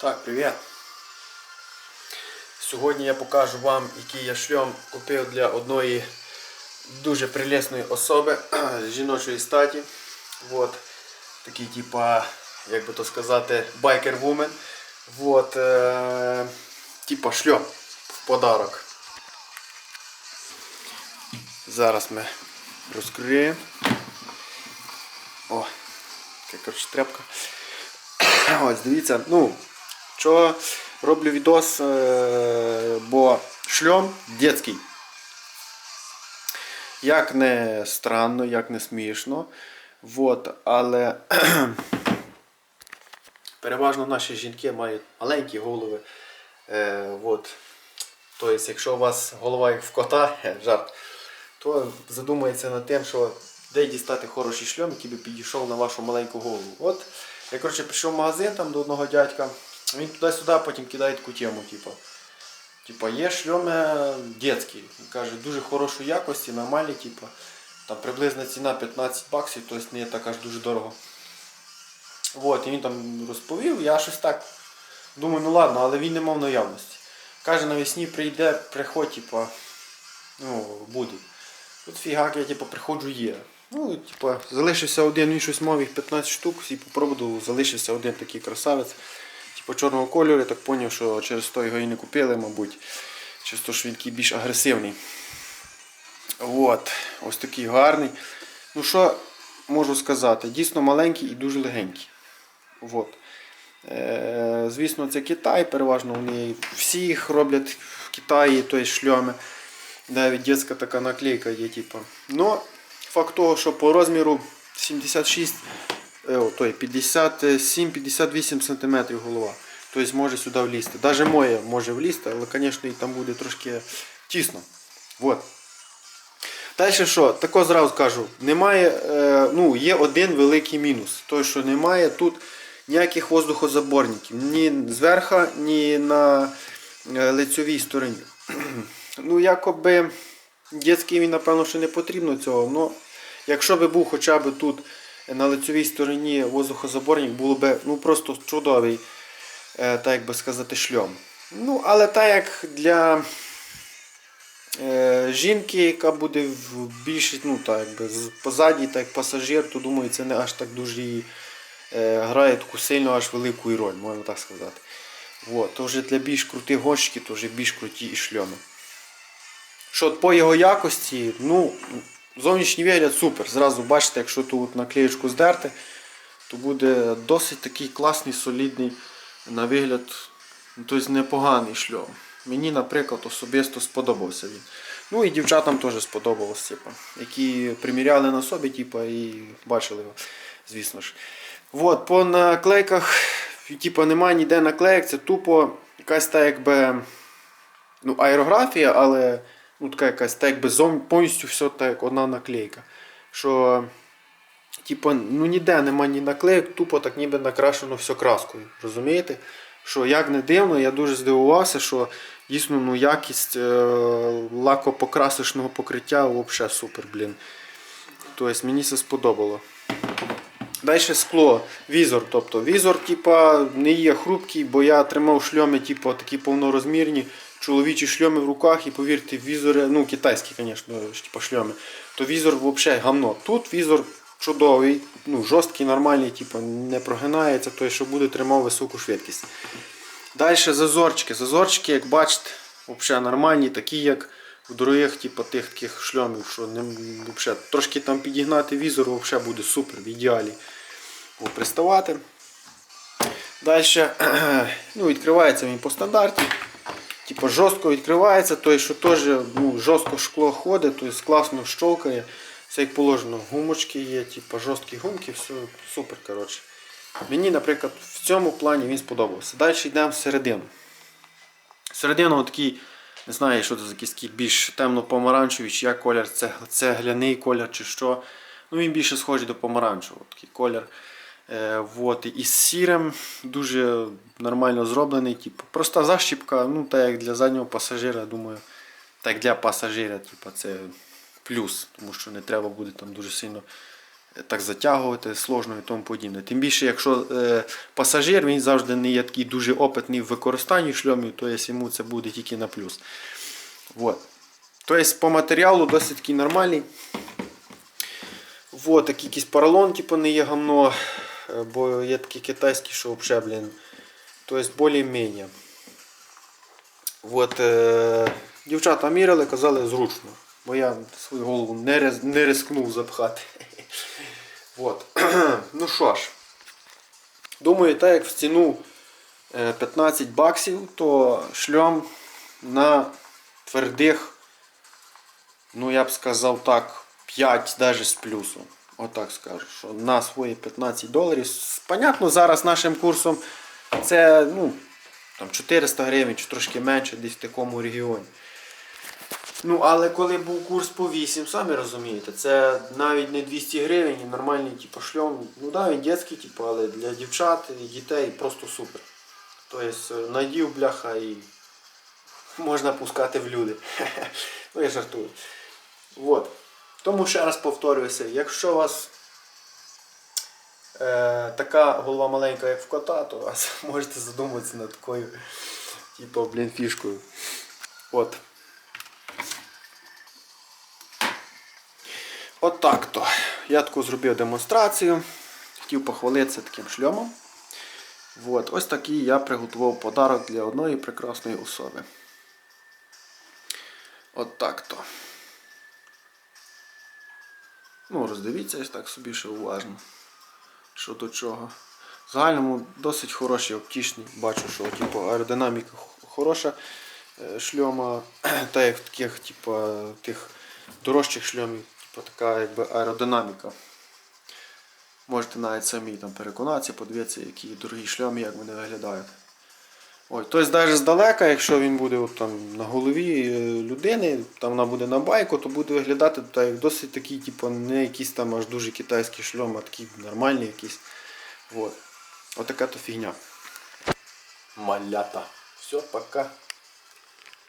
Так, привіт. Сьогодні я покажу вам, який я шльом купив для одної дуже прелесної особи жіночої статі. Вот. Такий, типа, як би то сказати, байкер-вумен. Вот, е- типа шльом в подарок. Зараз ми розкриємо. О, яка тряпка. Ось, дивіться, ну, що роблю відос, е, бо шльом дитячий. Як не странно, як не смішно. Вот, але переважно наші жінки мають маленькі голови. Е, вот. Тобто, якщо у вас голова як в кота, жарт, то задумається над тим, що де дістати хороший шльом, який би підійшов на вашу маленьку голову. От я коротше, прийшов в магазин там до одного дядька, він туди-сюди потім кидає таку тему, типу. Типа є шльоми дітські. Каже, дуже хорошої якості, нормальні, типу. Там приблизна ціна 15 баксів, тобто не так аж дуже дорого. От, і він там розповів, я щось так думаю, ну ладно, але він не мав наявності. Каже, навесні прийде, приходь, типа, ну, буде. Тут фігак, я типу, приходжу є. Ну, типу, залишився один, він щось мав їх 15 штук, всі попробував, залишився один такий красавець. Типу чорного кольору, я так зрозумів, що через то його і не купили, мабуть. Через то, що він такий більш агресивний. От, ось такий гарний. Ну що можу сказати? Дійсно маленький і дуже легенький. От. Е, звісно, це Китай, переважно вони всі їх роблять в Китаї, то є шльоми. Навіть дитяча така наклейка є, типу. Но факт того, що по розміру 76, е, о, той 57-58 см голова. Тобто може сюди влізти. Навіть моє може влізти, але, звісно, там буде трошки тісно. Вот. Далі що? Тако зразу кажу, немає, е, ну, є один великий мінус. Той, що немає тут ніяких воздухозаборників. Ні зверху, ні на е, лицьовій стороні. ну, якоби дитячий він, напевно, що не потрібно цього. Но якщо би був хоча б тут на лицьовій стороні воздухозаборник, було б ну, просто чудовий, е, так як би сказати, шльом. Ну, але так як для е, жінки, яка буде в більшість, ну так з- позаді, так як пасажир, то думаю, це не аж так дуже і е, грає таку сильно аж велику роль, можна так сказати. От, то вже для більш крутих гонщиків, то вже більш круті і шльоми. Що по його якості, ну, зовнішній вигляд супер. Зразу бачите, якщо тут наклеєчку здерти, то буде досить такий класний, солідний на вигляд, тобто непоганий шльом. Мені, наприклад, особисто сподобався він. Ну і дівчатам теж сподобалось, типу, які приміряли на собі типу, і бачили його, звісно ж. От, по наклейках, типу, немає ніде наклеїк, це тупо якась та якби ну, аерографія, але ну, така якась та якби зовні повністю все так одна наклейка. Що типу, ну, ніде нема ні наклеїк, тупо так ніби накрашено все краскою. Розумієте? Що як не дивно, я дуже здивувався, що дійсно ну, якість е- лакопокрасочного покриття взагалі супер, блін. Тобто мені це сподобало. Далі скло, візор. Тобто візор типа, не є хрупкий, бо я тримав шльоми типу, такі повнорозмірні, чоловічі шльоми в руках і повірте, візори, ну китайські, звісно, типу, шльоми, то візор взагалі гамно. Тут візор чудовий, ну, жорсткий, нормальний, типу, не прогинається, тобто, що буде тримав високу швидкість. Далі зазорчики. Зазорчики, як бачите, взагалі нормальні, такі як у дорогих типу, тих таких шльомів, що не, взагалі, трошки там підігнати візор, взагалі буде супер, в ідеалі О, приставати. Далі ну, відкривається він по стандарті. Типу, жорстко відкривається, тобто, що теж ну, жорстко шкло ходить, тобто класно щолкає. Все як положено, гумочки є, типу, жорсткі гумки, все супер. коротше. Мені, наприклад, в цьому плані він сподобався. Далі йдемо всередину. Середина такий, не знаю, що це за якийсь більш темно-помаранчевий, чи як колір, це цегляний колір чи що. Ну він більше схожий до помаранчевого такий колір. Е, вот. І з сірим дуже нормально зроблений. Типу, проста защіпка, ну так як для заднього пасажира, думаю, так для пасажира, типу, це плюс, тому що не треба буде там дуже сильно е, так затягувати сложно і тому подібне. Тим більше, якщо е, пасажир він завжди не є такий дуже опитний в використанні шльомів, то йому це буде тільки на плюс. Вот. Тобто по матеріалу досить такий нормальний. Вот, такі якісь поролон, типу, не є гамно, бо є такі китайські, що взагалі, блін. Тобто більш-менш. Вот, е, дівчата міряли, казали зручно. Бо я свою голову не, риз, не рискнув запхати. Вот. ну що ж, думаю, так як в ціну е, 15 баксів, то шльом на твердих, ну я б сказав так, 5 навіть з плюсом. Отак скажу, що на свої 15 доларів. Понятно, зараз нашим курсом це ну, там 400 гривень чи трошки менше десь в такому регіоні. Ну, але коли був курс по 8, самі розумієте, це навіть не 200 гривень і нормальний типу, шльом. Ну да, він дитячий, типу, але для дівчат і дітей просто супер. Тобто надів бляха і можна пускати в люди. ну я жартую. Вот. Тому ще раз повторююся, якщо у вас е, така голова маленька, як в кота, то вас можете задуматися над такою, типу, блін, фішкою. От. От так то. Я таку зробив демонстрацію. Хотів похвалитися таким шльомом. От. Ось такий я приготував подарок для одної прекрасної особи. От так то. Ну, роздивіться так собі ще уважно. Що до чого. В загальному досить хороший оптічний. Бачу, що типу, аеродинаміка хороша е, шльома. Та як в таких, типу, тих дорожчих шльомів, типу, така якби аеродинаміка. Можете навіть самі там переконатися, подивитися, які дорогі шльоми, як вони виглядають. Ой, тобто навіть здалека, якщо він буде от, там, на голові е, людини, там вона буде на байку, то буде виглядати так, як досить такий, типу, не якийсь там аж дуже китайський шльом, а такий нормальний якийсь. От. Отака то фігня. Малята. Все, пока.